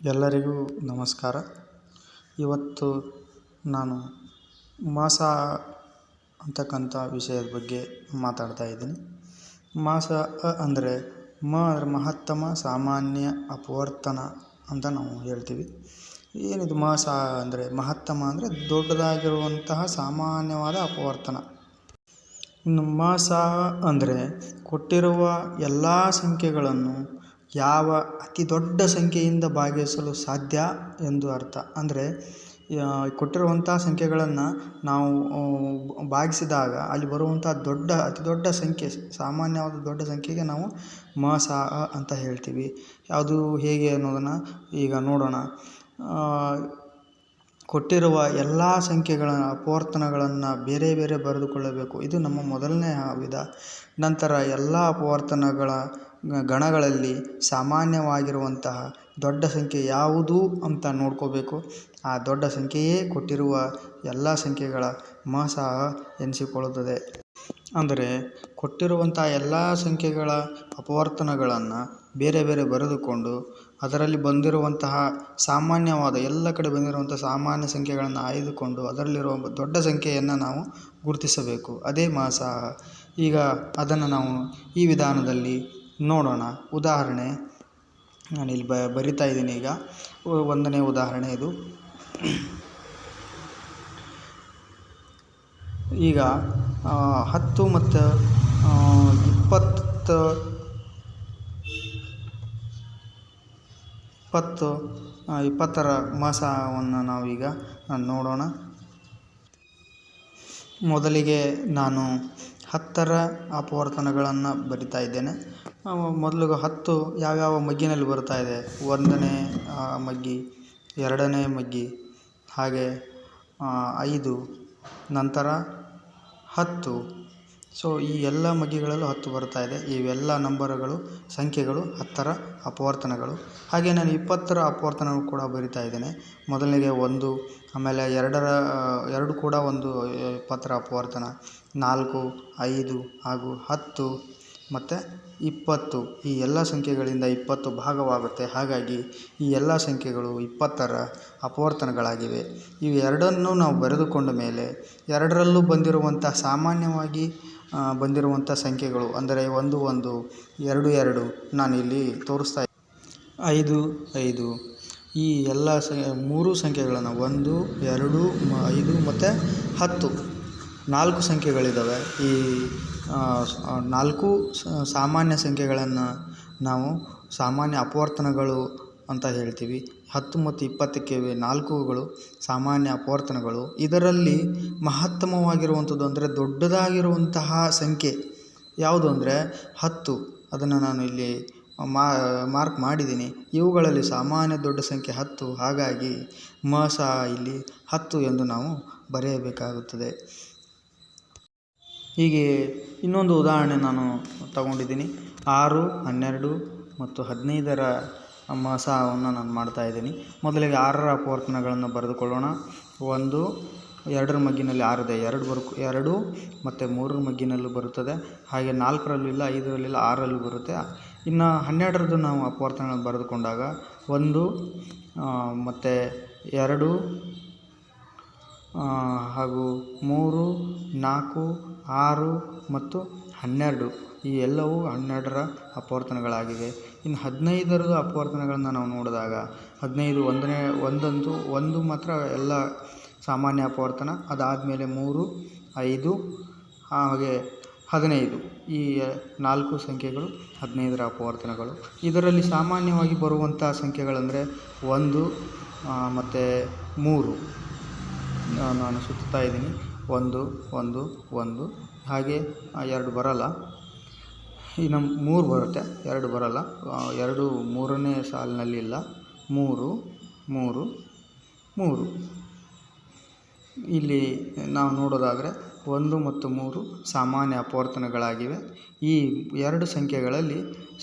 ಎಲ್ಲರಿಗೂ ನಮಸ್ಕಾರ. ಇವತ್ತು ನಾನು ಮಾಸ ಅಂತಕ್ಕಂಥ ವಿಷಯದ ಬಗ್ಗೆ ಮಾತಾಡ್ತಾ ಇದ್ದೀನಿ. ಮಾಸ ಅಂದರೆ ಮ ಅಂದರೆ ಮಹತ್ತಮ, ಸಾಮಾನ್ಯ, ಅಪವರ್ತನ ಅಂತ ನಾವು ಹೇಳ್ತೀವಿ. ಏನಿದು ಮಾಸ ಅಂದರೆ ಮಹತ್ತಮ ಅಂದರೆ ದೊಡ್ಡದಾಗಿರುವಂತಹ ಸಾಮಾನ್ಯವಾದ ಅಪವರ್ತನ. ಇನ್ನು ಮಾಸ ಅಂದರೆ ಕೊಟ್ಟಿರುವ ಎಲ್ಲ ಸಂಖ್ಯೆಗಳನ್ನು ಯಾವ ಅತಿ ದೊಡ್ಡ ಸಂಖ್ಯೆಯಿಂದ ಭಾಗಿಸಲು ಸಾಧ್ಯ ಎಂದು ಅರ್ಥ. ಅಂದರೆ ಕೊಟ್ಟಿರುವಂಥ ಸಂಖ್ಯೆಗಳನ್ನು ನಾವು ಭಾಗಿಸಿದಾಗ ಅಲ್ಲಿ ಬರುವಂಥ ದೊಡ್ಡ, ಅತಿ ದೊಡ್ಡ ಸಂಖ್ಯೆ, ಸಾಮಾನ್ಯವಾದ ದೊಡ್ಡ ಸಂಖ್ಯೆಗೆ ನಾವು ಮ, ಸ ಅಂತ ಹೇಳ್ತೀವಿ. ಅದು ಹೇಗೆ ಅನ್ನೋದನ್ನು ಈಗ ನೋಡೋಣ. ಕೊಟ್ಟಿರುವ ಎಲ್ಲ ಸಂಖ್ಯೆಗಳ ಅಪವರ್ತನಗಳನ್ನು ಬೇರೆ ಬೇರೆ ಬರೆದುಕೊಳ್ಳಬೇಕು. ಇದು ನಮ್ಮ ಮೊದಲನೇ ವಿಧ ನಂತರ ಎಲ್ಲ ಅಪವರ್ತನಗಳ ಗಣಗಳಲ್ಲಿ ಸಾಮಾನ್ಯವಾಗಿರುವಂತಹ ದೊಡ್ಡ ಸಂಖ್ಯೆ ಯಾವುದು ಅಂತ ನೋಡ್ಕೋಬೇಕು. ಆ ದೊಡ್ಡ ಸಂಖ್ಯೆಯೇ ಕೊಟ್ಟಿರುವ ಎಲ್ಲ ಸಂಖ್ಯೆಗಳ ಮ ಸಹ ಎನಿಸಿಕೊಳ್ಳುತ್ತದೆ. ಅಂದರೆ ಕೊಟ್ಟಿರುವಂಥ ಎಲ್ಲ ಸಂಖ್ಯೆಗಳ ಅಪವರ್ತನಗಳನ್ನು ಬೇರೆ ಬೇರೆ ಬರೆದುಕೊಂಡು ಅದರಲ್ಲಿ ಬಂದಿರುವಂತಹ ಸಾಮಾನ್ಯವಾದ, ಎಲ್ಲ ಕಡೆ ಬಂದಿರುವಂಥ ಸಾಮಾನ್ಯ ಸಂಖ್ಯೆಗಳನ್ನು ಆಯ್ದುಕೊಂಡು ಅದರಲ್ಲಿರುವ ದೊಡ್ಡ ಸಂಖ್ಯೆಯನ್ನು ನಾವು ಗುರುತಿಸಬೇಕು. ಅದೇ ಮಾಸ ಈಗ ಅದನ್ನು ನಾವು ಈ ವಿಧಾನದಲ್ಲಿ ನೋಡೋಣ. ಉದಾಹರಣೆ ನಾನಿಲ್ಲಿ ಬ, ಬರಿತಾ ಇದ್ದೀನಿ ಈಗ. ಒಂದನೇ ಉದಾಹರಣೆ ಇದು. ಈಗ ಹತ್ತು ಮತ್ತು ಇಪ್ಪತ್ತು ಇಪ್ಪತ್ತು ಇಪ್ಪತ್ತರ ಮಾಸವನ್ನು ನಾವೀಗ ನೋಡೋಣ. ಮೊದಲಿಗೆ ನಾನು ಹತ್ತರ ಅಪವರ್ತನಗಳನ್ನು ಬರಿತಾ ಇದ್ದೇನೆ. ಮೊದಲಿಗೆ ಹತ್ತು ಯಾವ್ಯಾವ ಮಗ್ಗಿನಲ್ಲಿ ಬರ್ತಾ ಇದೆ? ಒಂದನೇ ಮಗ್ಗಿ, ಎರಡನೇ ಮಗ್ಗಿ, ಹಾಗೆ ಐದು, ನಂತರ ಹತ್ತು. ಸೊ ಈ ಎಲ್ಲ ಮಗ್ಗಿಗಳಲ್ಲೂ ಹತ್ತು ಬರ್ತಾ ಇದೆ. ಇವೆಲ್ಲ ನಂಬರ್ಗಳು, ಸಂಖ್ಯೆಗಳು, ಹತ್ತರ ಅಪವರ್ತನಗಳು. ಹಾಗೆ ನಾನು ಇಪ್ಪತ್ತರ ಅಪವರ್ತನಗಳು ಕೂಡ ಬರಿತಾ ಇದ್ದೇನೆ. ಮೊದಲನೆಗೆ ಒಂದು, ಆಮೇಲೆ ಎರಡರ ಎರಡು ಕೂಡ ಒಂದು, ಇಪ್ಪತ್ತರ ಅಪವರ್ತನ. ನಾಲ್ಕು, ಐದು ಹಾಗೂ ಹತ್ತು. ಮತ್ತು ಇಪ್ಪತ್ತು, ಈ ಎಲ್ಲ ಸಂಖ್ಯೆಗಳಿಂದ ಇಪ್ಪತ್ತು ಭಾಗವಾಗುತ್ತೆ. ಹಾಗಾಗಿ ಈ ಎಲ್ಲ ಸಂಖ್ಯೆಗಳು ಇಪ್ಪತ್ತರ ಅಪವರ್ತನಗಳಾಗಿವೆ. ಇವೆರಡನ್ನೂ ನಾವು ಬರೆದುಕೊಂಡ ಮೇಲೆ ಎರಡರಲ್ಲೂ ಬಂದಿರುವಂಥ, ಸಾಮಾನ್ಯವಾಗಿ ಬಂದಿರುವಂಥ ಸಂಖ್ಯೆಗಳು ಅಂದರೆ ಒಂದು ಒಂದು, ಎರಡು ಎರಡು ನಾನಿಲ್ಲಿ ತೋರಿಸ್ತಾ ಐದು ಐದು. ಈ ಎಲ್ಲ ಸ, ಮೂರು ಸಂಖ್ಯೆಗಳನ್ನು ಒಂದು, ಎರಡು ಐದು ಮತ್ತು ಹತ್ತು ನಾಲ್ಕು ಸಂಖ್ಯೆಗಳಿದ್ದಾವೆ ಈ ನಾಲ್ಕು ಸಾಮಾನ್ಯ ಸಂಖ್ಯೆಗಳನ್ನು ನಾವು ಸಾಮಾನ್ಯ ಅಪವರ್ತನಗಳು ಅಂತ ಹೇಳ್ತೀವಿ. ಹತ್ತು ಮತ್ತು ಇಪ್ಪತ್ತಕ್ಕೆ ನಾಲ್ಕುಗಳು ಸಾಮಾನ್ಯ ಅಪವರ್ತನಗಳು. ಇದರಲ್ಲಿ ಮಹತ್ತಮವಾಗಿರುವಂಥದ್ದು ಅಂದರೆ ದೊಡ್ಡದಾಗಿರುವಂತಹ ಸಂಖ್ಯೆ ಯಾವುದು ಅಂದರೆ ಹತ್ತು. ಅದನ್ನು ನಾನು ಇಲ್ಲಿ ಮಾರ್ಕ್ ಮಾಡಿದ್ದೀನಿ. ಇವುಗಳಲ್ಲಿ ಸಾಮಾನ್ಯ ದೊಡ್ಡ ಸಂಖ್ಯೆ ಹತ್ತು. ಹಾಗಾಗಿ ಮ, ಸ, ಇಲ್ಲಿ ಹತ್ತು ಎಂದು ನಾವು ಬರೆಯಬೇಕಾಗುತ್ತದೆ. ಹೀಗೆ ಇನ್ನೊಂದು ಉದಾಹರಣೆ ನಾನು ತಗೊಂಡಿದ್ದೀನಿ. ಆರು, ಹನ್ನೆರಡು ಮತ್ತು ಹದಿನೈದರ ಮಾಸವನ್ನು ನಾನು ಮಾಡ್ತಾಯಿದ್ದೀನಿ ಮೊದಲಿಗೆ ಆರರ ಅಪವರ್ತನಗಳನ್ನು ಬರೆದುಕೊಳ್ಳೋಣ. ಒಂದು, ಎರಡರ ಮಗ್ಗಿನಲ್ಲಿ ಆರಿದೆ ಎರಡು ಬರು, ಎರಡು ಮತ್ತು ಮೂರರ ಮಗ್ಗಿನಲ್ಲೂ ಬರುತ್ತದೆ. ಹಾಗೆ ನಾಲ್ಕರಲ್ಲೂ ಇಲ್ಲ ಐದರಲ್ಲಿಲ್ಲ, ಆರರಲ್ಲೂ ಬರುತ್ತೆ. ಇನ್ನು ಹನ್ನೆರಡರದ್ದು ನಾವು ಅಪವರ್ತನಗಳನ್ನು ಬರೆದುಕೊಂಡಾಗ ಒಂದು ಮತ್ತು ಎರಡು ಹಾಗೂ ಮೂರು, ನಾಲ್ಕು ಆರು ಮತ್ತು ಹನ್ನೆರಡು. ಈ ಎಲ್ಲವೂ ಹನ್ನೆರಡರ ಅಪವರ್ತನಗಳಾಗಿವೆ. ಇನ್ನು ಹದಿನೈದರದ್ದು ಅಪವರ್ತನಗಳನ್ನು ನಾವು ನೋಡಿದಾಗ, ಹದಿನೈದು ಒಂದನೇ ಒಂದಂತೂ ಒಂದು ಮಾತ್ರ ಎಲ್ಲ ಸಾಮಾನ್ಯ ಅಪವರ್ತನ, ಅದಾದಮೇಲೆ ಮೂರು, ಐದು ಹಾಗೆ ಹದಿನೈದು. ಈ ನಾಲ್ಕು ಸಂಖ್ಯೆಗಳು ಹದಿನೈದರ ಅಪವರ್ತನಗಳು. ಇದರಲ್ಲಿ ಸಾಮಾನ್ಯವಾಗಿ ಬರುವಂಥ ಸಂಖ್ಯೆಗಳಂದರೆ ಒಂದು ಮತ್ತು ಮೂರು. ನಾನು ಸುತ್ತಾ ಇದ್ದೀನಿ. ಒಂದು ಒಂದು ಒಂದು, ಹಾಗೆ ಎರಡು ಬರೋಲ್ಲ. ಇನ್ನು ಮೂರು ಬರುತ್ತೆ, ಎರಡು ಬರೋಲ್ಲ. ಎರಡು ಮೂರನೇ ಸಾಲಿನಲ್ಲಿ ಇಲ್ಲ. ಮೂರು ಮೂರು ಮೂರು. ಇಲ್ಲಿ ನಾವು ನೋಡೋದಾದರೆ ಒಂದು ಮತ್ತು ಮೂರು ಸಾಮಾನ್ಯ ಅಪವರ್ತನಗಳಾಗಿವೆ. ಈ ಎರಡು ಸಂಖ್ಯೆಗಳಲ್ಲಿ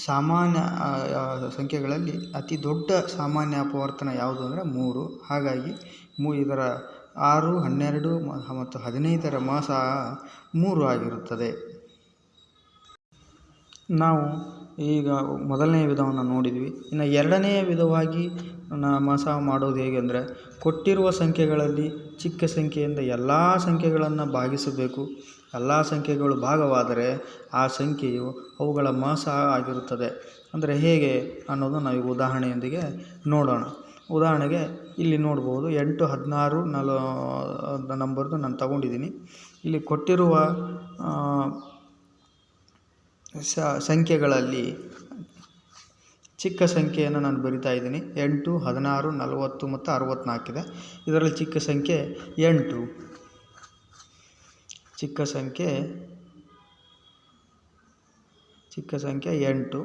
ಸಾಮಾನ್ಯ ಸಂಖ್ಯೆಗಳಲ್ಲಿ ಅತಿ ದೊಡ್ಡ ಸಾಮಾನ್ಯ ಅಪವರ್ತನ ಯಾವುದು ಅಂದರೆ ಮೂರು. ಹಾಗಾಗಿ ಮೂ, ಇದರ ಆರು, ಹನ್ನೆರಡು ಮತ್ತು ಹದಿನೈದರ ಮಾಸ ಮೂರು ಆಗಿರುತ್ತದೆ. ನಾವು ಈಗ ಮೊದಲನೆಯ ವಿಧವನ್ನು ನೋಡಿದ್ವಿ. ಇನ್ನು ಎರಡನೆಯ ವಿಧವಾಗಿ ಮಾಸ ಮಾಡೋದು ಹೇಗೆ ಅಂದರೆ, ಕೊಟ್ಟಿರುವ ಸಂಖ್ಯೆಗಳಲ್ಲಿ ಚಿಕ್ಕ ಸಂಖ್ಯೆಯಿಂದ ಎಲ್ಲ ಸಂಖ್ಯೆಗಳನ್ನು ಭಾಗಿಸಬೇಕು. ಎಲ್ಲ ಸಂಖ್ಯೆಗಳು ಭಾಗವಾದರೆ ಆ ಸಂಖ್ಯೆಯು ಅವುಗಳ ಮಾಸ ಆಗಿರುತ್ತದೆ. ಅಂದರೆ ಹೇಗೆ ಅನ್ನೋದು ನಾವು ಉದಾಹರಣೆಯೊಂದಿಗೆ ನೋಡೋಣ. ಉದಾಹರಣೆಗೆ ಇಲ್ಲಿ ನೋಡ್ಬೋದು ಎಂಟು, ಹದಿನಾರು ನಲ ನಂಬರ್ದು ನಾನು ತಗೊಂಡಿದ್ದೀನಿ. ಇಲ್ಲಿ ಕೊಟ್ಟಿರುವ ಸಂಖ್ಯೆಗಳಲ್ಲಿ ಚಿಕ್ಕ ಸಂಖ್ಯೆಯನ್ನು ನಾನು ಬರಿತಾ ಇದ್ದೀನಿ. ಎಂಟು, ಹದಿನಾರು, ನಲವತ್ತು ಮತ್ತು ಅರವತ್ತ್ನಾಲ್ಕಿದೆ ಇದರಲ್ಲಿ ಚಿಕ್ಕ ಸಂಖ್ಯೆ ಎಂಟು. ಚಿಕ್ಕ ಸಂಖ್ಯೆ ಚಿಕ್ಕ ಸಂಖ್ಯೆ ಎಂಟು.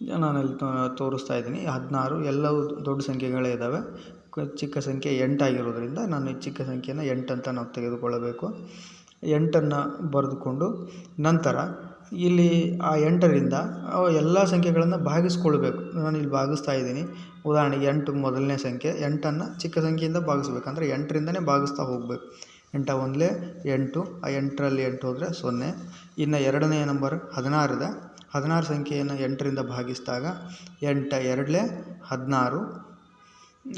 ನಾನಲ್ಲಿ ತೋರಿಸ್ತಾ ಇದ್ದೀನಿ. ಹದಿನಾರು ಎಲ್ಲವೂ ದೊಡ್ಡ ಸಂಖ್ಯೆಗಳೇ ಇದ್ದಾವೆ. ಚಿಕ್ಕ ಸಂಖ್ಯೆ ಎಂಟಾಗಿರೋದ್ರಿಂದ ನಾನು ಈ ಚಿಕ್ಕ ಸಂಖ್ಯೆನ ಎಂಟಂತ ನಾವು ತೆಗೆದುಕೊಳ್ಳಬೇಕು. ಎಂಟನ್ನು ಬರೆದುಕೊಂಡು ನಂತರ ಇಲ್ಲಿ ಆ ಎಂಟರಿಂದ ಎಲ್ಲ ಸಂಖ್ಯೆಗಳನ್ನು ಭಾಗಿಸ್ಕೊಳ್ಬೇಕು. ನಾನು ಇಲ್ಲಿ ಭಾಗಿಸ್ತಾ ಇದ್ದೀನಿ. ಉದಾಹರಣೆಗೆ ಎಂಟು ಮೊದಲನೇ ಸಂಖ್ಯೆ, ಎಂಟನ್ನು ಚಿಕ್ಕ ಸಂಖ್ಯೆಯಿಂದ ಭಾಗಿಸ್ಬೇಕು. ಅಂದರೆ ಎಂಟರಿಂದನೇ ಭಾಗಿಸ್ತಾ ಹೋಗಬೇಕು. ಎಂಟ ಒಂದಲೇ ಎಂಟು, ಆ ಎಂಟರಲ್ಲಿ ಎಂಟು ಹೋದರೆ ಸೊನ್ನೆ. ಇನ್ನು ಎರಡನೇ ನಂಬರ್ ಹದಿನಾರಿದೆ ಹದಿನಾರು ಸಂಖ್ಯೆಯನ್ನು ಎಂಟರಿಂದ ಭಾಗಿಸಿದಾಗ ಎಂಟು ಎರಡಲೇ ಹದಿನಾರು.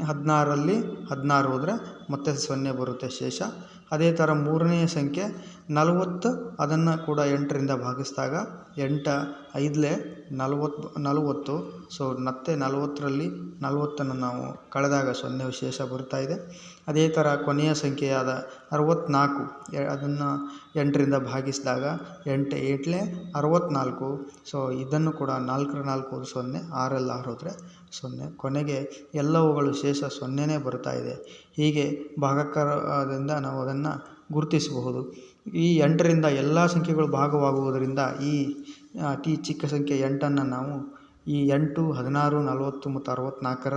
ಹದಿನಾರರಲ್ಲಿ ಹದಿನಾರು ಹೋದರೆ ಮತ್ತೆ ಸೊನ್ನೆ ಬರುತ್ತೆ ಶೇಷ. ಅದೇ ಥರ ಮೂರನೆಯ ಸಂಖ್ಯೆ ನಲವತ್ತು, ಅದನ್ನು ಕೂಡ ಎಂಟರಿಂದ ಭಾಗಿಸಿದಾಗ ಎಂಟ, ಐದಲೇ ನಲವತ್ತು ನಲವತ್ತು. ಸೊ ಮತ್ತೆ ನಲವತ್ತರಲ್ಲಿ ನಲವತ್ತನ್ನು ನಾವು ಕಳೆದಾಗ ಸೊನ್ನೆ ವಿಶೇಷ ಬರ್ತಾ ಇದೆ. ಅದೇ ಥರ ಕೊನೆಯ ಸಂಖ್ಯೆಯಾದ ಅರವತ್ತ್ನಾಲ್ಕು ಅದನ್ನು ಎಂಟರಿಂದ ಭಾಗಿಸಿದಾಗ ಎಂಟು ಏಟ್ಲೆ ಅರವತ್ತ್ನಾಲ್ಕು. ಸೊ ಇದನ್ನು ಕೂಡ ನಾಲ್ಕರ ನಾಲ್ಕು ಸೊನ್ನೆ, ಆರಲ್ಲಿ ಆರು ಹೋದರೆ ಸೊನ್ನೆ. ಕೊನೆಗೆ ಎಲ್ಲವುಗಳು ಶೇಷ ಸೊನ್ನೆನೇ ಬರ್ತಾಯಿದೆ ಹೀಗೆ ಭಾಗಾಕಾರದಿಂದ ನಾವು ಅದನ್ನು ಗುರುತಿಸಬಹುದು. ಈ ಎಂಟರಿಂದ ಎಲ್ಲ ಸಂಖ್ಯೆಗಳು ಭಾಗವಾಗುವುದರಿಂದ ಈ ಅತಿ ಚಿಕ್ಕ ಸಂಖ್ಯೆ ಎಂಟನ್ನು ನಾವು ಈ ಎಂಟು, ಹದಿನಾರು, ನಲವತ್ತು ಮತ್ತು ಅರವತ್ತ್ನಾಲ್ಕರ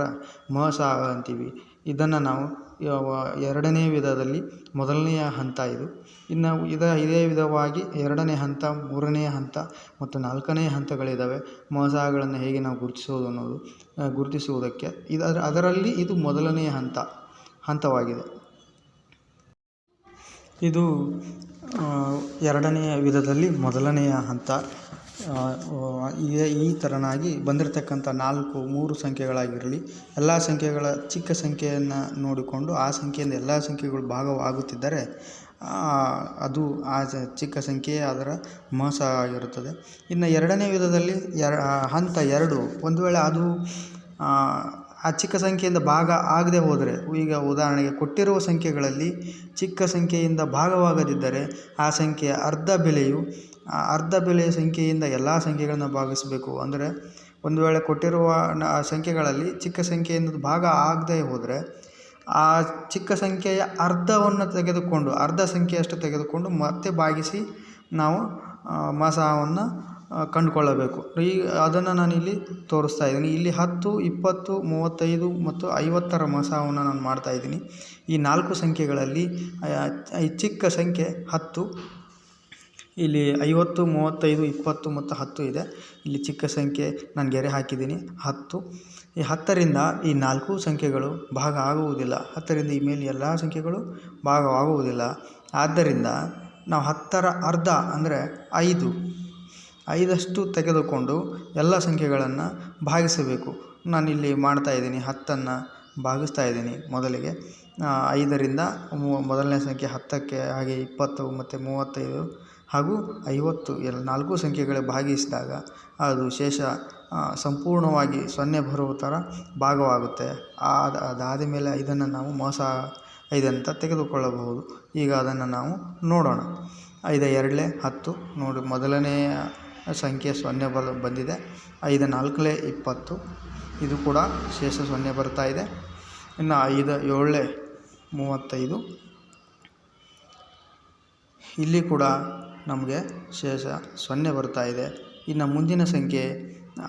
ಮಹಸ ಅಂತೀವಿ. ಇದನ್ನು ನಾವು ಎರಡನೇ ವಿಧದಲ್ಲಿ ಮೊದಲನೆಯ ಹಂತ ಇದು. ಇನ್ನು ಇದ ಇದೇ ವಿಧವಾಗಿ ಎರಡನೇ ಹಂತ, ಮೂರನೇ ಹಂತ ಮತ್ತು ನಾಲ್ಕನೇ ಹಂತಗಳಿದ್ದಾವೆ ಮೋಸಗಳನ್ನು ಹೇಗೆ ನಾವು ಗುರುತಿಸೋದು ಅನ್ನೋದು ಗುರುತಿಸುವುದಕ್ಕೆ. ಇದರ ಅದರಲ್ಲಿ ಇದು ಮೊದಲನೆಯ ಹಂತ, ಹಂತವಾಗಿದೆ. ಇದು ಎರಡನೆಯ ವಿಧದಲ್ಲಿ ಮೊದಲನೆಯ ಹಂತ. ಇದೇ ಈ ಥರನಾಗಿ ಬಂದಿರತಕ್ಕಂಥ ನಾಲ್ಕು, ಮೂರು ಸಂಖ್ಯೆಗಳಾಗಿರಲಿ, ಎಲ್ಲ ಸಂಖ್ಯೆಗಳ ಚಿಕ್ಕ ಸಂಖ್ಯೆಯನ್ನು ನೋಡಿಕೊಂಡು ಆ ಸಂಖ್ಯೆಯಿಂದ ಎಲ್ಲ ಸಂಖ್ಯೆಗಳು ಭಾಗವಾಗುತ್ತಿದ್ದರೆ ಅದು ಆ ಚಿಕ್ಕ ಸಂಖ್ಯೆಯೇ ಅದರ ಮೋಸ ಆಗಿರುತ್ತದೆ. ಇನ್ನು ಎರಡನೇ ವಿಧದಲ್ಲಿ ಎರ ಹಂತ ಎರಡು, ಒಂದು ವೇಳೆ ಅದು ಆ ಚಿಕ್ಕ ಸಂಖ್ಯೆಯಿಂದ ಭಾಗ ಆಗದೆ ಹೋದರೆ, ಈಗ ಉದಾಹರಣೆಗೆ ಕೊಟ್ಟಿರುವ ಸಂಖ್ಯೆಗಳಲ್ಲಿ ಚಿಕ್ಕ ಸಂಖ್ಯೆಯಿಂದ ಭಾಗವಾಗದಿದ್ದರೆ, ಆ ಸಂಖ್ಯೆಯ ಅರ್ಧ ಬೆಲೆಯು ಅರ್ಧ ಬೆಲೆಯ ಸಂಖ್ಯೆಯಿಂದ ಎಲ್ಲ ಸಂಖ್ಯೆಗಳನ್ನು ಭಾಗಿಸಬೇಕು. ಅಂದರೆ ಒಂದು ವೇಳೆ ಕೊಟ್ಟಿರುವ ಸಂಖ್ಯೆಗಳಲ್ಲಿ ಚಿಕ್ಕ ಸಂಖ್ಯೆಯಿಂದ ಭಾಗ ಆಗದೇ ಹೋದರೆ ಆ ಚಿಕ್ಕ ಸಂಖ್ಯೆಯ ಅರ್ಧವನ್ನು ತೆಗೆದುಕೊಂಡು, ಅರ್ಧ ಸಂಖ್ಯೆಯಷ್ಟು ತೆಗೆದುಕೊಂಡು ಮತ್ತೆ ಭಾಗಿಸಿ ನಾವು ಮಾಸವನ್ನು ಕಂಡುಕೊಳ್ಳಬೇಕು. ಈ, ಅದನ್ನು ನಾನಿಲ್ಲಿ ತೋರಿಸ್ತಾ ಇದ್ದೀನಿ. ಇಲ್ಲಿ ಹತ್ತು, ಇಪ್ಪತ್ತು, ಮೂವತ್ತೈದು ಮತ್ತು ಐವತ್ತರ ಮಸವನ್ನು ನಾನು ಮಾಡ್ತಾ ಇದ್ದೀನಿ. ಈ ನಾಲ್ಕು ಸಂಖ್ಯೆಗಳಲ್ಲಿ ಚಿಕ್ಕ ಸಂಖ್ಯೆ ಹತ್ತು ಇಲ್ಲಿ ಐವತ್ತು, ಮೂವತ್ತೈದು, ಇಪ್ಪತ್ತು ಮತ್ತು ಹತ್ತು ಇದೆ. ಇಲ್ಲಿ ಚಿಕ್ಕ ಸಂಖ್ಯೆ ನಾನು ಗೆರೆ ಹಾಕಿದ್ದೀನಿ. ಹತ್ತು. ಈ ಹತ್ತರಿಂದ ಈ ನಾಲ್ಕು ಸಂಖ್ಯೆಗಳು ಭಾಗ ಆಗುವುದಿಲ್ಲ. ಹತ್ತರಿಂದ ಈ ಮೇಲೆ ಎಲ್ಲ ಸಂಖ್ಯೆಗಳು ಭಾಗವಾಗುವುದಿಲ್ಲ ಆದ್ದರಿಂದ ನಾವು ಹತ್ತರ ಅರ್ಧ ಅಂದರೆ ಐದು. ಐದಷ್ಟು ತೆಗೆದುಕೊಂಡು ಎಲ್ಲ ಸಂಖ್ಯೆಗಳನ್ನು ಭಾಗಿಸಬೇಕು. ನಾನಿಲ್ಲಿ ಮಾಡ್ತಾಯಿದ್ದೀನಿ ಹತ್ತನ್ನು ಭಾಗಿಸ್ತಾ ಇದ್ದೀನಿ ಮೊದಲಿಗೆ. ಐದರಿಂದ ಮೊದಲನೇ ಸಂಖ್ಯೆ ಹತ್ತಕ್ಕೆ ಹಾಗೆ ಇಪ್ಪತ್ತು ಮತ್ತು ಮೂವತ್ತೈದು. ಹಾಗೂ ಐವತ್ತು, ಎಲ್, ನಾಲ್ಕು ಸಂಖ್ಯೆಗಳ ಭಾಗಿಸಿದಾಗ ಅದು ಶೇಷ ಸಂಪೂರ್ಣವಾಗಿ ಸೊನ್ನೆ ಬರುವ ಥರ ಭಾಗವಾಗುತ್ತೆ. ಆದ, ಅದಾದ ಮೇಲೆ ಇದನ್ನು ನಾವು ಮೋಸ, ಐದಂತ ತೆಗೆದುಕೊಳ್ಳಬಹುದು. ಈಗ ಅದನ್ನು ನಾವು ನೋಡೋಣ. ಐದು ಎರಡಲೇ ಹತ್ತು, ನೋಡಿ ಮೊದಲನೆಯ ಸಂಖ್ಯೆ ಸೊನ್ನೆ ಬರ ಬಂದಿದೆ. ಐದು ನಾಲ್ಕಲೇ ಇಪ್ಪತ್ತು, ಇದು ಕೂಡ ಶೇಷ ಸೊನ್ನೆ ಬರ್ತಾ ಇದೆ. ಇನ್ನು ಐದು ಏಳಲೇ ಮೂವತ್ತೈದು. ಇಲ್ಲಿ ಕೂಡ ನಮಗೆ ಶೇಷ ಸೊನ್ನೆ ಬರ್ತಾ ಇದೆ. ಇನ್ನು ಮುಂದಿನ ಸಂಖ್ಯೆ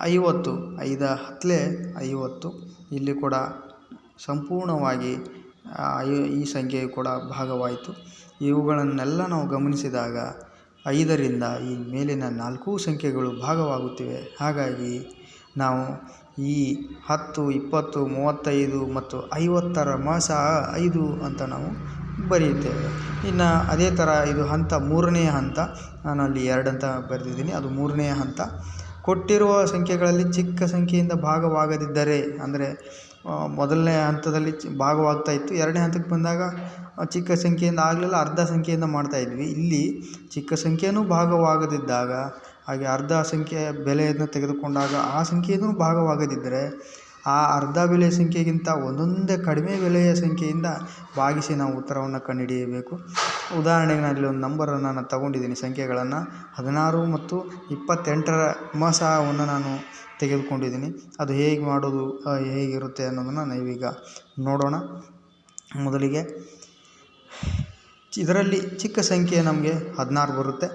ಐವತ್ತು, ಐದು ಹತ್ತಲೇ ಐವತ್ತು. ಇಲ್ಲಿ ಕೂಡ ಸಂಪೂರ್ಣವಾಗಿ ಈ ಸಂಖ್ಯೆಯು ಕೂಡ ಭಾಗವಾಯಿತು. ಇವುಗಳನ್ನೆಲ್ಲ ನಾವು ಗಮನಿಸಿದಾಗ ಐದರಿಂದ ಈ ಮೇಲಿನ ನಾಲ್ಕು ಸಂಖ್ಯೆಗಳು ಭಾಗವಾಗುತ್ತಿವೆ. ಹಾಗಾಗಿ ನಾವು ಈ ಹತ್ತು, ಇಪ್ಪತ್ತು, ಮೂವತ್ತೈದು ಮತ್ತು ಐವತ್ತರ ಮಾಸ ಐದು ಅಂತ ನಾವು ಬರೆಯುತ್ತೇವೆ ಇನ್ನು ಅದೇ ಥರ ಇದು ಹಂತ ಮೂರನೆಯ ಹಂತ. ನಾನು ಅಲ್ಲಿ ಎರಡು ಅಂತ ಬರೆದಿದ್ದೀನಿ. ಅದು ಮೂರನೆಯ ಹಂತ. ಕೊಟ್ಟಿರುವ ಸಂಖ್ಯೆಗಳಲ್ಲಿ ಚಿಕ್ಕ ಸಂಖ್ಯೆಯಿಂದ ಭಾಗವಾಗದಿದ್ದರೆ, ಅಂದರೆ ಮೊದಲನೇ ಹಂತದಲ್ಲಿ ಚಿ, ಭಾಗವಾಗ್ತಾ ಇತ್ತು. ಎರಡನೇ ಹಂತಕ್ಕೆ ಬಂದಾಗ ಚಿಕ್ಕ ಸಂಖ್ಯೆಯಿಂದ ಆಗಲಿಲ್ಲ, ಅರ್ಧ ಸಂಖ್ಯೆಯಿಂದ ಮಾಡ್ತಾಯಿದ್ವಿ ಇಲ್ಲಿ ಚಿಕ್ಕ ಸಂಖ್ಯೆಯೂ ಭಾಗವಾಗದಿದ್ದಾಗ, ಹಾಗೆ ಅರ್ಧ ಸಂಖ್ಯೆಯ ಬೆಲೆಯನ್ನು ತೆಗೆದುಕೊಂಡಾಗ ಆ ಸಂಖ್ಯೆಯೂ ಭಾಗವಾಗದಿದ್ದರೆ ಆ ಅರ್ಧ ಬೆಲೆಯ ಸಂಖ್ಯೆಗಿಂತ ಒಂದೊಂದೇ ಕಡಿಮೆ ಬೆಲೆಯ ಸಂಖ್ಯೆಯಿಂದ ಭಾಗಿಸಿ ನಾವು ಉತ್ತರವನ್ನು ಕಂಡುಹಿಡಿಯಬೇಕು. ಉದಾಹರಣೆಗೆ ನಾನು ಇಲ್ಲಿ ಒಂದು ನಂಬರನ್ನು ನಾನು ತಗೊಂಡಿದ್ದೀನಿ. ಸಂಖ್ಯೆಗಳನ್ನು ಹದಿನಾರು ಮತ್ತು ಇಪ್ಪತ್ತೆಂಟರ ಮಸಹವನ್ನು ನಾನು ತೆಗೆದುಕೊಂಡಿದ್ದೀನಿ. ಅದು ಹೇಗೆ ಮಾಡೋದು ಹೇಗಿರುತ್ತೆ ಅನ್ನೋದನ್ನು ನಾವೀಗ ನೋಡೋಣ. ಮೊದಲಿಗೆ ಇದರಲ್ಲಿ ಚಿಕ್ಕ ಸಂಖ್ಯೆ ನಮಗೆ ಹದಿನಾರು ಬರುತ್ತೆ.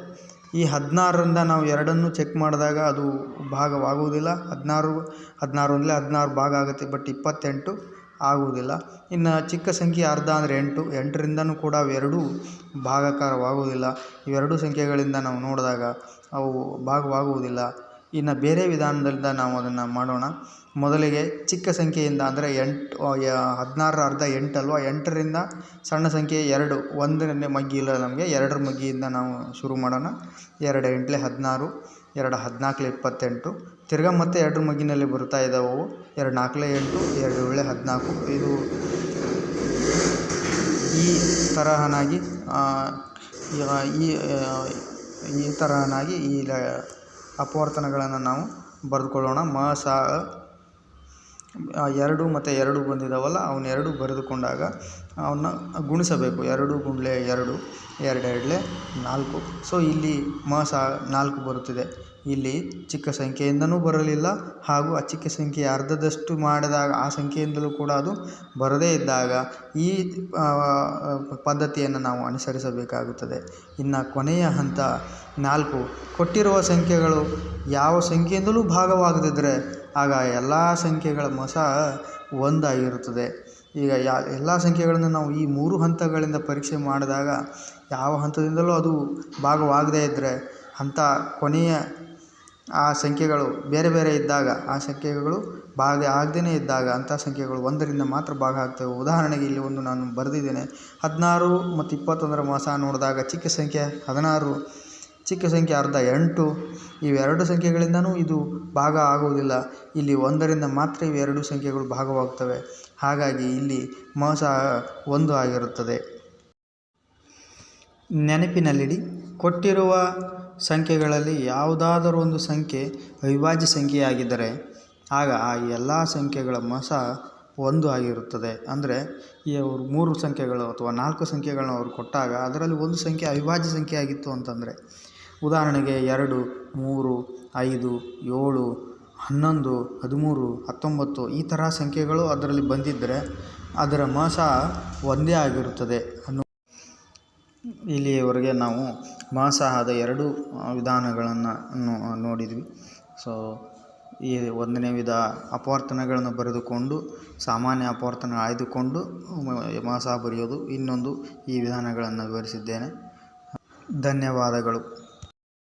ಈ ಹದಿನಾರರಿಂದ ನಾವು ಎರಡನ್ನು ಚೆಕ್ ಮಾಡಿದಾಗ ಅದು ಭಾಗವಾಗುವುದಿಲ್ಲ. ಹದಿನಾರು ಹದಿನಾರು ಅಂದರೆ ಹದಿನಾರು ಭಾಗ ಆಗುತ್ತೆ ಬಟ್ ಇಪ್ಪತ್ತೆಂಟು ಆಗುವುದಿಲ್ಲ. ಇನ್ನು ಚಿಕ್ಕ ಸಂಖ್ಯೆ ಅರ್ಧ ಅಂದರೆ ಎಂಟು, ಎಂಟರಿಂದನೂ ಕೂಡ ಅವೆರಡೂ ಭಾಗಾಕಾರವಾಗುವುದಿಲ್ಲ. ಇವೆರಡೂ ಸಂಖ್ಯೆಗಳಿಂದ ನಾವು ನೋಡಿದಾಗ ಅವು ಭಾಗವಾಗುವುದಿಲ್ಲ. ಇನ್ನು ಬೇರೆ ವಿಧಾನದಿಂದ ನಾವು ಅದನ್ನು ಮಾಡೋಣ. ಮೊದಲಿಗೆ ಚಿಕ್ಕ ಸಂಖ್ಯೆಯಿಂದ ಅಂದರೆ ಎಂಟು ಹದಿನಾರರ ಅರ್ಧ ಎಂಟಲ್ವ? ಎಂಟರಿಂದ ಸಣ್ಣ ಸಂಖ್ಯೆ ಎರಡು. ಒಂದನೇ ಮಗ್ಗಿ ಇಲ್ಲ ನಮಗೆ. ಎರಡರ ಮಗ್ಗಿಯಿಂದ ನಾವು ಶುರು ಮಾಡೋಣ. ಎರಡು ಎಂಟ್ಲೆ ಹದಿನಾರು, ಎರಡು ಹದಿನಾಲ್ಕಲೆ ಇಪ್ಪತ್ತೆಂಟು. ತಿರ್ಗಾ ಮತ್ತೆ ಎರಡರ ಮಗ್ಗಿನಲ್ಲಿ ಬರ್ತಾ ಇದ್ದಾವೆ ಎರಡು ನಾಲ್ಕಲೆ ಎಂಟು, ಎರಡು ಏಳೆ ಹದಿನಾಲ್ಕು ಇದು ಈ ತರಹನಾಗಿ ಈ ಈ ತರಹನಾಗಿ ಈ ಅಪವರ್ತನಗಳನ್ನು ನಾವು ಬರೆದುಕೊಳ್ಳೋಣ. ಮ, ಸ ಎರಡು ಮತ್ತು ಎರಡು ಬಂದಿದ್ದಾವಲ್ಲ ಅವನ್ನ ಎರಡು ಬರೆದುಕೊಂಡಾಗ ಅವನ್ನ ಗುಣಿಸಬೇಕು. ಎರಡು ಗುಂಡ್ಲೆ ಎರಡು ಎರಡು ಎರಡಲೆ ನಾಲ್ಕು. ಸೊ ಇಲ್ಲಿ ಮ, ಸ, ನಾಲ್ಕು ಬರುತ್ತಿದೆ. ಇಲ್ಲಿ ಚಿಕ್ಕ ಸಂಖ್ಯೆಯಿಂದನೂ ಬರಲಿಲ್ಲ ಹಾಗೂ ಆ ಚಿಕ್ಕ ಸಂಖ್ಯೆಯ ಅರ್ಧದಷ್ಟು ಮಾಡಿದಾಗ ಆ ಸಂಖ್ಯೆಯಿಂದಲೂ ಕೂಡ ಅದು ಬರದೇ ಇದ್ದಾಗ ಈ ಪದ್ಧತಿಯನ್ನು ನಾವು ಅನುಸರಿಸಬೇಕಾಗುತ್ತದೆ. ಇನ್ನು ಕೊನೆಯ ಹಂತ ನಾಲ್ಕು. ಕೊಟ್ಟಿರುವ ಸಂಖ್ಯೆಗಳು ಯಾವ ಸಂಖ್ಯೆಯಿಂದಲೂ ಭಾಗವಾಗದಿದ್ದರೆ ಆಗ ಎಲ್ಲ ಸಂಖ್ಯೆಗಳ ಮೊಸ ಒಂದಾಗಿರುತ್ತದೆ. ಈಗ ಯಾ, ಎಲ್ಲ ಸಂಖ್ಯೆಗಳನ್ನು ನಾವು ಈ ಮೂರು ಹಂತಗಳಿಂದ ಪರೀಕ್ಷೆ ಮಾಡಿದಾಗ ಯಾವ ಹಂತದಿಂದಲೂ ಅದು ಭಾಗವಾಗದೇ ಇದ್ದರೆ ಅಂಥ ಕೊನೆಯ ಆ ಸಂಖ್ಯೆಗಳು ಬೇರೆ ಬೇರೆ ಇದ್ದಾಗ, ಆ ಸಂಖ್ಯೆಗಳು ಭಾಗ ಆಗದೇನೆ ಇದ್ದಾಗ ಅಂಥ ಸಂಖ್ಯೆಗಳು ಒಂದರಿಂದ ಮಾತ್ರ ಭಾಗ ಆಗ್ತವೆ ಉದಾಹರಣೆಗೆ ಇಲ್ಲಿ ಒಂದು ನಾನು ಬರೆದಿದ್ದೇನೆ. ಹದಿನಾರು ಮತ್ತು ಇಪ್ಪತ್ತೊಂದರ ಮಾಸ ನೋಡಿದಾಗ ಚಿಕ್ಕ ಸಂಖ್ಯೆ ಹದಿನಾರು, ಚಿಕ್ಕ ಸಂಖ್ಯೆ ಅರ್ಧ ಎಂಟು, ಇವೆರಡು ಸಂಖ್ಯೆಗಳಿಂದನೂ ಇದು ಭಾಗ ಆಗುವುದಿಲ್ಲ. ಇಲ್ಲಿ ಒಂದರಿಂದ ಮಾತ್ರ ಇವೆರಡು ಸಂಖ್ಯೆಗಳು ಭಾಗವಾಗ್ತವೆ. ಹಾಗಾಗಿ ಇಲ್ಲಿ ಮೋಸ ಒಂದು ಆಗಿರುತ್ತದೆ. ನೆನಪಿನಲ್ಲಿಡಿ, ಕೊಟ್ಟಿರುವ ಸಂಖ್ಯೆಗಳಲ್ಲಿ ಯಾವುದಾದರೂ ಒಂದು ಸಂಖ್ಯೆ ಅವಿಭಾಜ್ಯ ಸಂಖ್ಯೆಯಾಗಿದ್ದರೆ ಆಗ ಆ ಎಲ್ಲ ಸಂಖ್ಯೆಗಳ ಮಸ ಒಂದು ಆಗಿರುತ್ತದೆ. ಅಂದರೆ ಈ ಅವರು ಮೂರು ಸಂಖ್ಯೆಗಳು ಅಥವಾ ನಾಲ್ಕು ಸಂಖ್ಯೆಗಳನ್ನ ಅವರು ಕೊಟ್ಟಾಗ ಅದರಲ್ಲಿ ಒಂದು ಸಂಖ್ಯೆ ಅವಿಭಾಜ್ಯ ಸಂಖ್ಯೆ ಆಗಿತ್ತು ಅಂತಂದರೆ ಉದಾಹರಣೆಗೆ ಎರಡು, ಮೂರು, ಐದು, ಏಳು, ಹನ್ನೊಂದು, ಹದಿಮೂರು, ಹತ್ತೊಂಬತ್ತು ಈ ಥರ ಸಂಖ್ಯೆಗಳು ಅದರಲ್ಲಿ ಬಂದಿದ್ದರೆ ಅದರ ಮೋಸ ಒಂದೇ ಆಗಿರುತ್ತದೆ ಅನ್ನೋ ಇಲ್ಲಿಯವರೆಗೆ ನಾವು ಮಾಸಾಹದ ಎರಡು ವಿಧಾನಗಳನ್ನು ನೋಡಿದ್ವಿ. ಸೊ ಈ ಒಂದನೇ ವಿಧ ಅಪವರ್ತನಗಳನ್ನು ಬರೆದುಕೊಂಡು, ಸಾಮಾನ್ಯ ಅಪವರ್ತನ ಆಯ್ದುಕೊಂಡು ಮಾಸ ಬರೆಯೋದು. ಇನ್ನೊಂದು ಈ ವಿಧಾನಗಳನ್ನು ವಿವರಿಸಿದ್ದೇನೆ. ಧನ್ಯವಾದಗಳು.